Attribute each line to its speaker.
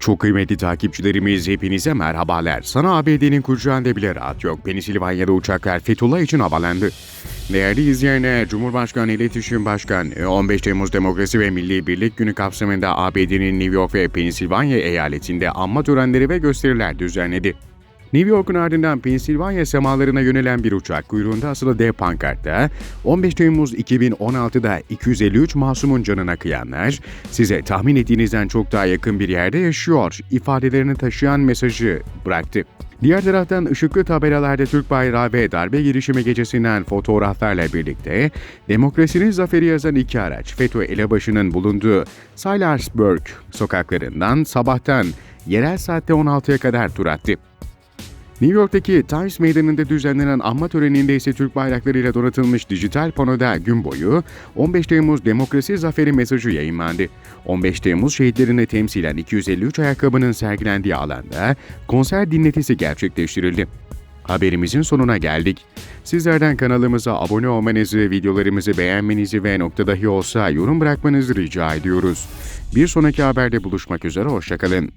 Speaker 1: Çok kıymetli takipçilerimiz hepinize merhabalar. Sana ABD'nin kucağında bile rahat yok. Pensilvanya'da uçaklar Fethullah için havalandı. Değerli izleyenler, Cumhurbaşkanı İletişim Başkanı 15 Temmuz Demokrasi ve Milli Birlik Günü kapsamında ABD'nin New York ve Pensilvanya eyaletinde anma törenleri ve gösteriler düzenledi. New York'un ardından Pensilvanya semalarına yönelen bir uçak kuyruğunda asılı dev pankartta 15 Temmuz 2016'da 253 masumun canına kıyanlar size tahmin ettiğinizden çok daha yakın bir yerde yaşıyor ifadelerini taşıyan mesajı bıraktı. Diğer taraftan ışıklı tabelalarda Türk bayrağı ve darbe girişimi gecesinden fotoğraflarla birlikte demokrasinin zaferi yazan iki araç FETÖ elebaşının bulunduğu Saylarsburg sokaklarından sabahtan yerel saatte 16'ya kadar tur attı. New York'taki Times Meydanı'nda düzenlenen anma töreninde ise Türk bayraklarıyla donatılmış dijital panoda gün boyu 15 Temmuz Demokrasi Zaferi mesajı yayınlandı. 15 Temmuz şehitlerini temsilen 253 ayakkabının sergilendiği alanda konser dinletisi gerçekleştirildi. Haberimizin sonuna geldik. Sizlerden kanalımıza abone olmanızı, videolarımızı beğenmenizi ve nokta dahi olsa yorum bırakmanızı rica ediyoruz. Bir sonraki haberde buluşmak üzere, hoşçakalın.